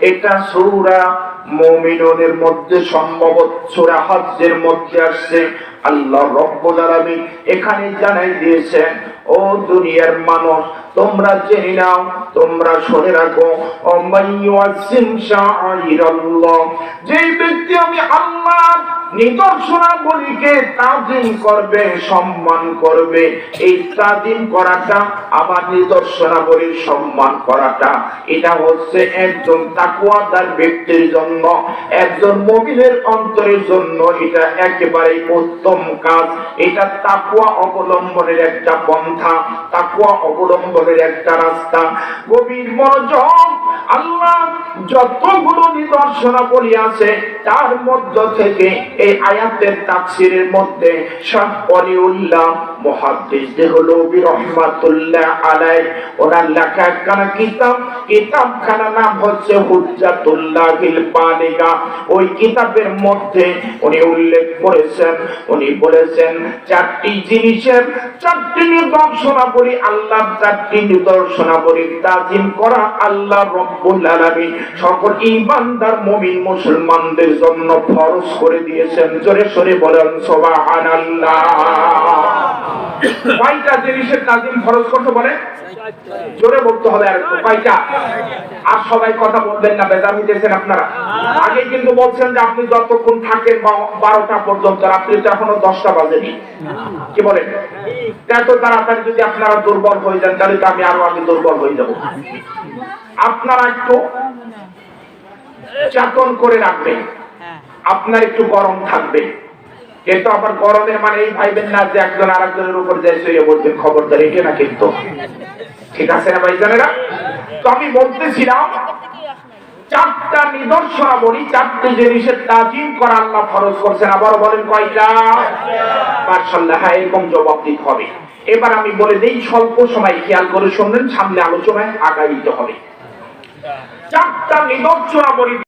এটা সৌরা মমিনের মধ্যে, সম্ভবত সূরা হজ্জের মধ্যে আসছে। আল্লাহ রব্বুল এখানে জানাই দিয়েছেন, ও দুনিয়ার মানুষ, তোমরা জেনে নাও, তোমরা শুনে রাখো যেই ব্যক্তি আমি আল্লাহ নিদর্শনাবলীকে তাজিম করবে, সম্মান করবে। এই করাটা, আমার নিদর্শনাবলীর সম্মান করাটা, এটা হচ্ছে একজন তাকুয়াদার ব্যক্তির জন্য, একজন মমিনের অন্তরের জন্য এটা একেবারে উত্তম কাজ। এটা তাকুয়া অবলম্বনের একটা পন্থা তাকুয়া অবলম্বনের একটা রাস্তা। গভীর আল্লাহ যতগুলো নিদর্শনাবলী আছে তার মধ্য থেকে এই আয়াতের তাফসিরের মধ্যে শাহ অলিউল্লাহ মুহাদ্দিস দেহলবি রহমাতুল্লাহ আলাই ওনার লেখা একখানা কিতাব। কিতাবখানা নাম হচ্ছে হুজ্জাতুল্লাহিল বালিগা ওই কিতাবের মধ্যে উনি উল্লেখ করেছেন, উনি বলেছেন, চারটি জিনিসের চারটি নিদর্শনাবলী আল্লাহ চারটি নিদর্শনাবলী তাজিম করা আল্লাহ রব্বুল আলামিন। সকল ইমানদার মুমিন মুসলমানদের জন্য ফরজ করে দিয়েছেন। জোরে সরে বলেন, সুবহানাল্লাহ। কয়টা জিনিসের তাজিম ফরজ করতে বলে? জোরে বলতে হবে আর কয়টা? আর সবাই কথা বলবেন না আপনারা। আগে কিন্তু বলছেন যে আপনি যতক্ষণ থাকেন বারোটা পর্যন্ত রাত্রি তো এখনও দশটা বাজেনি। কি বলেন? এত তাড়াতাড়ি যদি আপনারা দুর্বল হয়ে যান, তাহলে তো আমি আরও আগে দুর্বল হয়ে যাব। আপনারা একটু চেতন করে রাখবেন। আপনার একটু গরম থাকবে। কিন্তু আবার গরমের মানে এই ভাইবেন না যে একজন আরেকজনের উপর যাই শুয়ে বলছেন খবরদার এটা না কিন্তু। ঠিক আছে না ভাইজানেরা? তো আমি বলতেছিলাম, চারটা নিদর্শনাবলী চারটি জিনিসের তাজিম করা আল্লাহ ফরজ করছেন আবার বলেন কয়টা? মার্শাল্লাহ হ্যাঁ এরকম জবাব দিতে হবে। এবার আমি বলে দেই, স্বল্প সময় খেয়াল করে শুনলেন সামনে আলোচনায় আগাইতে হবে। চারটা নিদর্শনাবলী